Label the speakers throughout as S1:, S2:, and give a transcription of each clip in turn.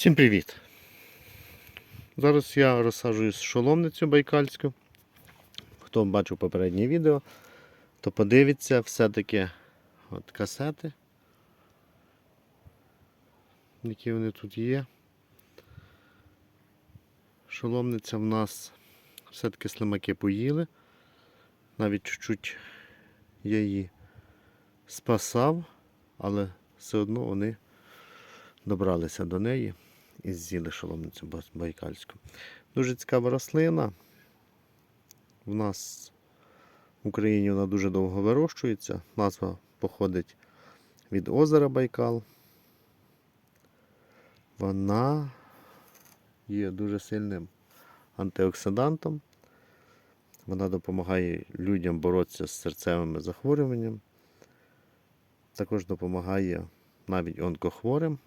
S1: Всім привіт! Зараз я розсаджую шоломницю байкальську. Хто бачив попереднє відео, то подивиться все-таки от касети, які вони тут є. Шоломниця в нас все-таки слимаки поїли. Навіть чуть-чуть я її спасав, але все одно вони добралися до неї і з'їли шоломницю байкальську. Дуже цікава рослина. У нас в Україні вона дуже довго вирощується. Назва походить від озера Байкал. Вона є дуже сильним антиоксидантом. Вона допомагає людям боротися з серцевими захворюваннями. Також допомагає навіть онкохворим.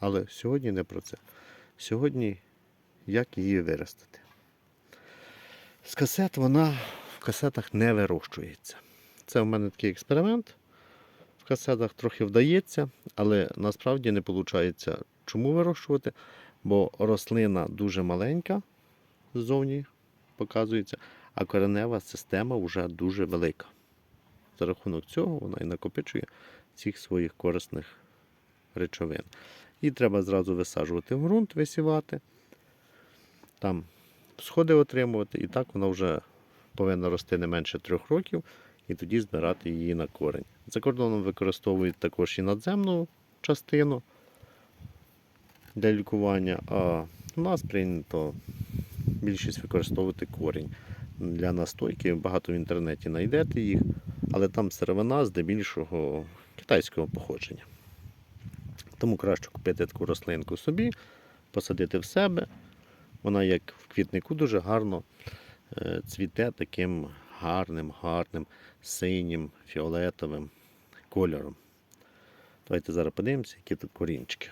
S1: Але сьогодні не про це. Сьогодні як її виростити. З касет вона в касетах не вирощується. Це в мене такий експеримент. В касетах трохи вдається, але насправді не виходить, чому вирощувати, бо рослина дуже маленька ззовні показується, а коренева система вже дуже велика. За рахунок цього вона і накопичує цих своїх корисних речовин. Її треба зразу висаджувати в ґрунт, висівати, там сходи отримувати, і так вона вже повинна рости не менше трьох років, і тоді збирати її на корень. За кордоном використовують також і надземну частину для лікування, а у нас прийнято більшість використовувати корінь. Для настойки багато в інтернеті знайдете їх, але там сировина здебільшого китайського походження. Тому краще купити таку рослинку собі, посадити в себе. Вона, як в квітнику, дуже гарно е, цвіте таким гарним, гарним, синім, фіолетовим кольором. Давайте зараз подивимося, які тут корінчики.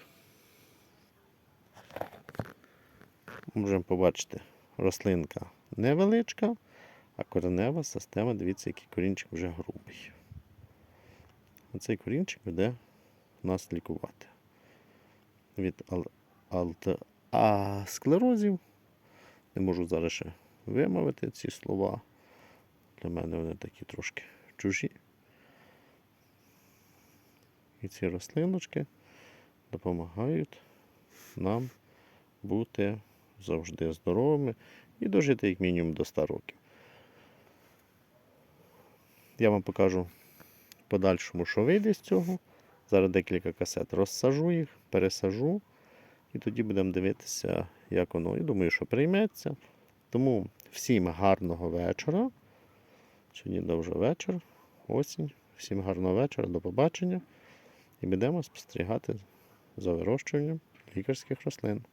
S1: Можемо побачити, рослинка невеличка, а коренева система, дивіться, який корінчик вже грубий. Оцей корінчик буде нас лікувати від ал- склерозів. Не можу зараз ще вимовити ці слова. Для мене вони такі трошки чужі. І ці рослиночки допомагають нам бути завжди здоровими і дожити як мінімум до 100 років. Я вам покажу в подальшому, що вийде з цього. Зараз декілька касет розсажу їх, пересажу, і тоді будемо дивитися, як воно. І думаю, що прийметься. Тому всім гарного вечора. Сьогодні довже вечір, осінь. Всім гарного вечора, до побачення. І будемо спостерігати за вирощуванням лікарських рослин.